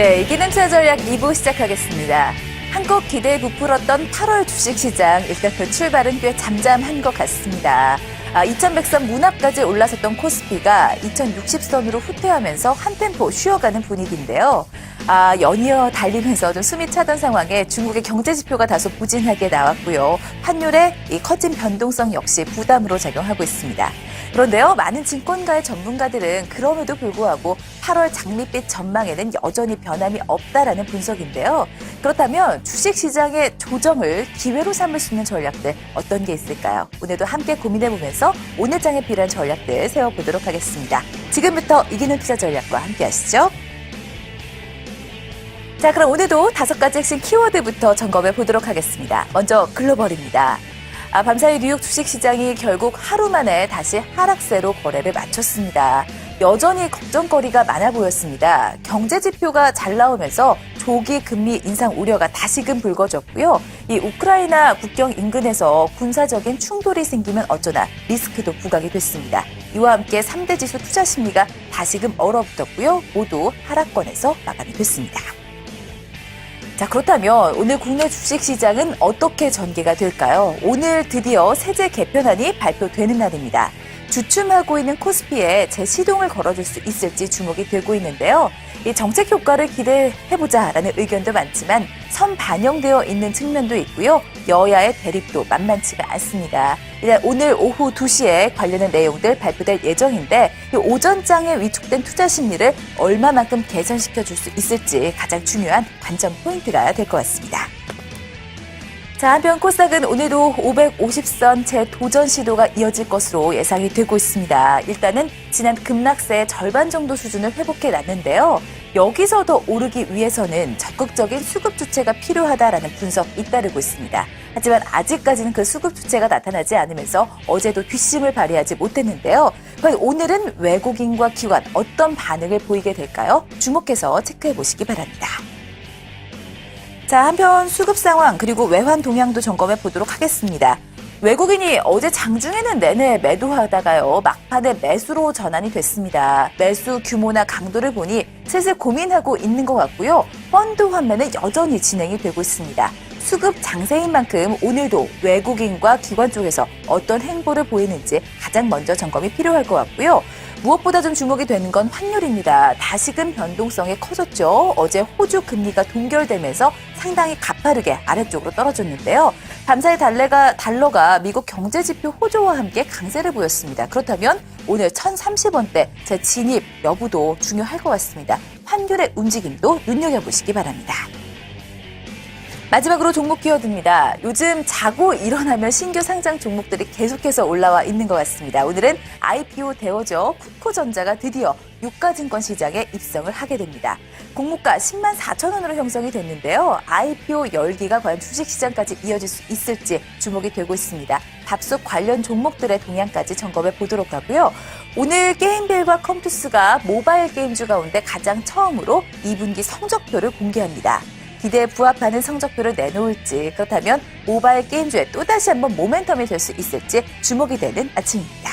네, 이기는 투자 전략 2부 시작하겠습니다. 한국 기대에 부풀었던 8월 주식시장 일단 그 출발은 꽤 잠잠한 것 같습니다. 아, 2100선 문 앞까지 올라섰던 코스피가 2060선으로 후퇴하면서 한 템포 쉬어가는 분위기인데요. 아, 연이어 달리면서 좀 숨이 차던 상황에 중국의 경제 지표가 다소 부진하게 나왔고요. 환율의 이 커진 변동성 역시 부담으로 작용하고 있습니다. 그런데요, 많은 증권가의 전문가들은 그럼에도 불구하고 8월 장밋빛 전망에는 여전히 변함이 없다라는 분석인데요. 그렇다면 주식 시장의 조정을 기회로 삼을 수 있는 전략들 어떤 게 있을까요? 오늘도 함께 고민해 보면서 오늘 장에 필요한 전략들 세워보도록 하겠습니다. 지금부터 이기는 투자 전략과 함께 하시죠. 자, 그럼 오늘도 다섯 가지 핵심 키워드부터 점검해 보도록 하겠습니다. 먼저 글로벌입니다. 아, 밤사이 뉴욕 주식시장이 결국 하루 만에 다시 하락세로 거래를 마쳤습니다. 여전히 걱정거리가 많아 보였습니다. 경제 지표가 잘 나오면서 조기 금리 인상 우려가 다시금 불거졌고요. 이 우크라이나 국경 인근에서 군사적인 충돌이 생기면 어쩌나 리스크도 부각이 됐습니다. 이와 함께 3대 지수 투자 심리가 다시금 얼어붙었고요. 모두 하락권에서 마감이 됐습니다. 자, 그렇다면 오늘 국내 주식 시장은 어떻게 전개가 될까요? 오늘 드디어 세제 개편안이 발표되는 날입니다. 주춤하고 있는 코스피에 재시동을 걸어줄 수 있을지 주목이 되고 있는데요. 이 정책 효과를 기대해보자라는 의견도 많지만 선 반영되어 있는 측면도 있고요. 여야의 대립도 만만치가 않습니다. 일단 오늘 오후 2시에 관련된 내용들 발표될 예정인데 이 오전장에 위축된 투자 심리를 얼마만큼 개선시켜 줄 수 있을지 가장 중요한 관전 포인트가 될 것 같습니다. 자, 한편 코스닥은 오늘도 550선 재도전 시도가 이어질 것으로 예상이 되고 있습니다. 일단은 지난 급락세의 절반 정도 수준을 회복해 놨는데요. 여기서 더 오르기 위해서는 적극적인 수급 주체가 필요하다라는 분석이 잇따르고 있습니다. 하지만 아직까지는 그 수급 주체가 나타나지 않으면서 어제도 뒷심을 발휘하지 못했는데요. 과연 오늘은 외국인과 기관 어떤 반응을 보이게 될까요? 주목해서 체크해 보시기 바랍니다. 자, 한편 수급 상황 그리고 외환 동향도 점검해 보도록 하겠습니다. 외국인이 어제 장중에는 내내 매도하다가요, 막판에 매수로 전환이 됐습니다. 매수 규모나 강도를 보니 슬슬 고민하고 있는 것 같고요. 펀드 환매는 여전히 진행이 되고 있습니다. 수급 장세인 만큼 오늘도 외국인과 기관 쪽에서 어떤 행보를 보이는지 가장 먼저 점검이 필요할 것 같고요. 무엇보다 좀 주목이 되는 건 환율입니다. 다시금 변동성이 커졌죠. 어제 호주 금리가 동결되면서 상당히 가파르게 아래쪽으로 떨어졌는데요. 밤사이 달러가, 달러가 미국 경제지표 호조와 함께 강세를 보였습니다. 그렇다면 오늘 1030원대 재 진입 여부도 중요할 것 같습니다. 환율의 움직임도 눈여겨보시기 바랍니다. 마지막으로 종목 키워드입니다. 요즘 자고 일어나면 신규 상장 종목들이 계속해서 올라와 있는 것 같습니다. 오늘은 IPO 대어죠. 쿠코전자가 드디어 유가증권 시장에 입성을 하게 됩니다. 공모가 10만 4천 원으로 형성이 됐는데요. IPO 열기가 과연 주식시장까지 이어질 수 있을지 주목이 되고 있습니다. 밥솥 관련 종목들의 동향까지 점검해 보도록 하고요. 오늘 게임빌과 컴투스가 모바일 게임주 가운데 가장 처음으로 2분기 성적표를 공개합니다. 기대에 부합하는 성적표를 내놓을지 그렇다면 모바일 게임주에 또다시 한번 모멘텀이 될 수 있을지 주목이 되는 아침입니다.